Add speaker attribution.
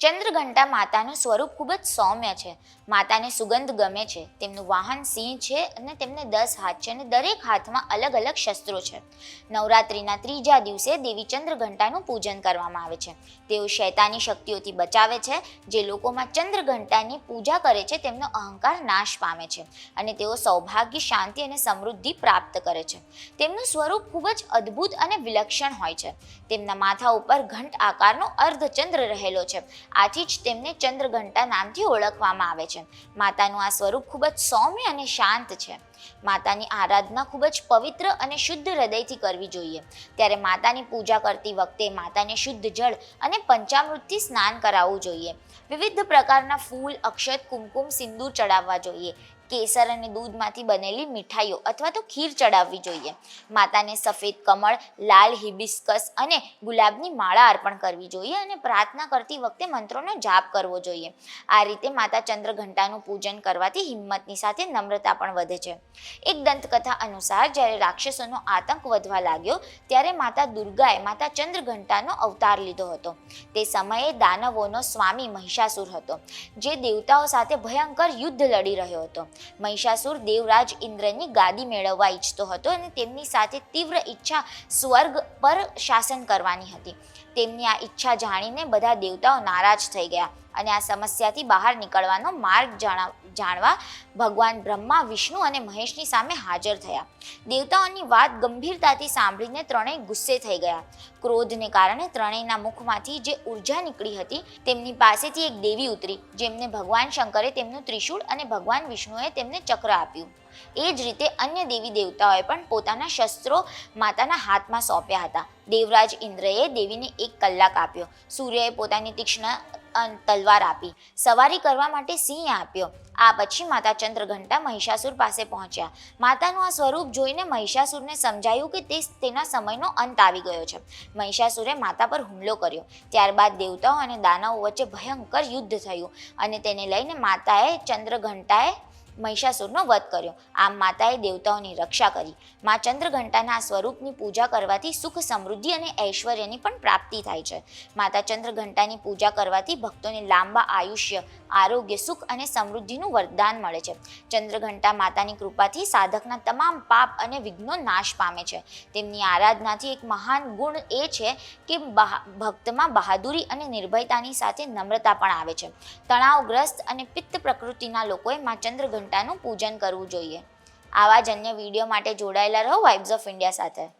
Speaker 1: ચંદ્રઘંટા માતાનું સ્વરૂપ ખૂબ જ સૌમ્ય છે. માતાને સુગંધ ગમે છે, તેમનું વાહન સિંહ છે અને તેમને દસ હાથ છે અને દરેક હાથમાં અલગ અલગ શસ્ત્રો છે. નવરાત્રિના ત્રીજા દિવસે દેવી ચંદ્રઘંટાનું પૂજન કરવામાં આવે છે. તેઓ શૈતાની શક્તિઓથી બચાવે છે, જે લોકોમાં ચંદ્રઘંટાની પૂજા કરે છે, તેમનો અહંકાર નાશ પામે છે અને તેઓ સૌભાગ્ય, શાંતિ અને સમૃદ્ધિ પ્રાપ્ત કરે છે. તેમનું સ્વરૂપ ખૂબ જ અદ્ભુત અને વિલક્ષણ હોય છે. તેમના માથા ઉપર ઘંટ આકારનો અર્ધચંદ્ર રહેલો છે આથી જ તેમને ચંદ્રઘંટા નામથી ઓળખવામાં આવે છે. માતાનું આ સ્વરૂપ ખૂબ જ સૌમ્ય અને શાંત છે. માતાની આરાધના ખૂબ જ પવિત્ર અને શુદ્ધ હૃદયથી કરવી જોઈએ. ત્યારે માતાની પૂજા કરતી વખતે માતાને શુદ્ધ જળ અને પંચામૃતથી સ્નાન કરાવવું જોઈએ. વિવિધ પ્રકારના ફૂલ, અક્ષત, કુમકુમ, સિંદૂર ચડાવવા જોઈએ. કેસર અને દૂધમાંથી બનેલી મીઠાઈઓ અથવા તો ખીર ચડાવવી જોઈએ. માતાને સફેદ કમળ, લાલ હિબિસ્કસ અને ગુલાબની માળા અર્પણ કરવી જોઈએ અને પ્રાર્થના કરતી વખતે મંત્રોનો જાપ કરવો જોઈએ. આ રીતે માતા ચંદ્રઘંટાનું પૂજન કરવાથી હિંમતની સાથે નમ્રતા પણ વધે છે. એક દંતકથા અનુસાર જ્યારે રાક્ષસોનો આતંક વધવા લાગ્યો, ત્યારે માતા દુર્ગાએ માતા ચંદ્રઘંટાનો અવતાર લીધો હતો. તે સમયે દાનવોનો સ્વામી મહિષાસુર હતો, જે દેવતાઓ સાથે ભયંકર યુદ્ધ લડી રહ્યો હતો. મહિષાસુર દેવરાજ ઇન્દ્રની ગાદી મેળવવા ઈચ્છતો હતો અને તેમની સાથે તીવ્ર ઈચ્છા સ્વર્ગ પર શાસન કરવાની હતી. તેમની આ ઈચ્છા જાણીને બધા દેવતાઓ નારાજ થઈ ગયા. અને આ સમસ્યાથી બહાર નીકળવાનો માર્ગ જાણા જાણવા ભગવાન બ્રહ્મા, વિષ્ણુ અને મહેશની સામે હાજર થયા. દેવતાઓની વાત ગંભીરતાથી સાંભળીને ત્રણેય ગુસ્સે થઈ ગયા. ક્રોધને કારણે ત્રણેયના મુખમાંથી જે ઊર્જા નીકળી હતી તેમની પાસેથી એક દેવી ઉતરી, જેમને ભગવાન શંકરે તેમનું ત્રિશૂળ અને ભગવાન વિષ્ણુએ તેમને ચક્ર આપ્યું. એ જ રીતે અન્ય દેવી દેવતાઓએ પણ પોતાના શસ્ત્રો માતાના હાથમાં સોંપ્યા હતા. દેવરાજ ઇન્દ્રએ દેવીને એક કલાક આપ્યો. સૂર્યએ પોતાની તીક્ષ્ણ તલવાર આપી. સવારી કરવા માટે સિંહ આપ્યો. આ પછી માતા ચંદ્રઘંટા મહિષાસુર પાસે પહોંચ્યા. માતાનું આ સ્વરૂપ જોઈને મહિષાસુરને સમજાયું કે તે તેના સમયનો અંત આવી ગયો છે. મહિષાસુરે માતા પર હુમલો કર્યો. ત્યારબાદ દેવતાઓ અને દાનવો વચ્ચે ભયંકર યુદ્ધ થયું અને તેને લઈને માતાએ ચંદ્રઘંટાએ મહિષાસુરનો વધ કર્યો. આમ માતાએ દેવતાઓની રક્ષા કરી. મા ચંદ્રઘંટાના સ્વરૂપની પૂજા કરવાથી સુખ, સમૃદ્ધિ અને ઐશ્વર્યની પણ પ્રાપ્તિ થાય છે. માતા ચંદ્રઘંટાની પૂજા કરવાથી ભક્તોને લાંબા આયુષ્ય, આરોગ્ય, સુખ અને સમૃદ્ધિનું વરદાન મળે છે. ચંદ્રઘંટા માતાની કૃપાથી સાધકના તમામ પાપ અને વિઘ્નો નાશ પામે છે. તેમની આરાધનાથી એક મહાન ગુણ એ છે કે ભક્તમાં બહાદુરી અને નિર્ભયતાની સાથે નમ્રતા પણ આવે છે. તણાવગ્રસ્ત અને પિત્ત પ્રકૃતિના લોકોએ મા ચંદ્રઘંટાનું પૂજન કરવું જોઈએ. આવા જ અન્ય વીડિયો માટે જોડાયેલા રહો વાઇબ્સ ઓફ ઇન્ડિયા સાથે.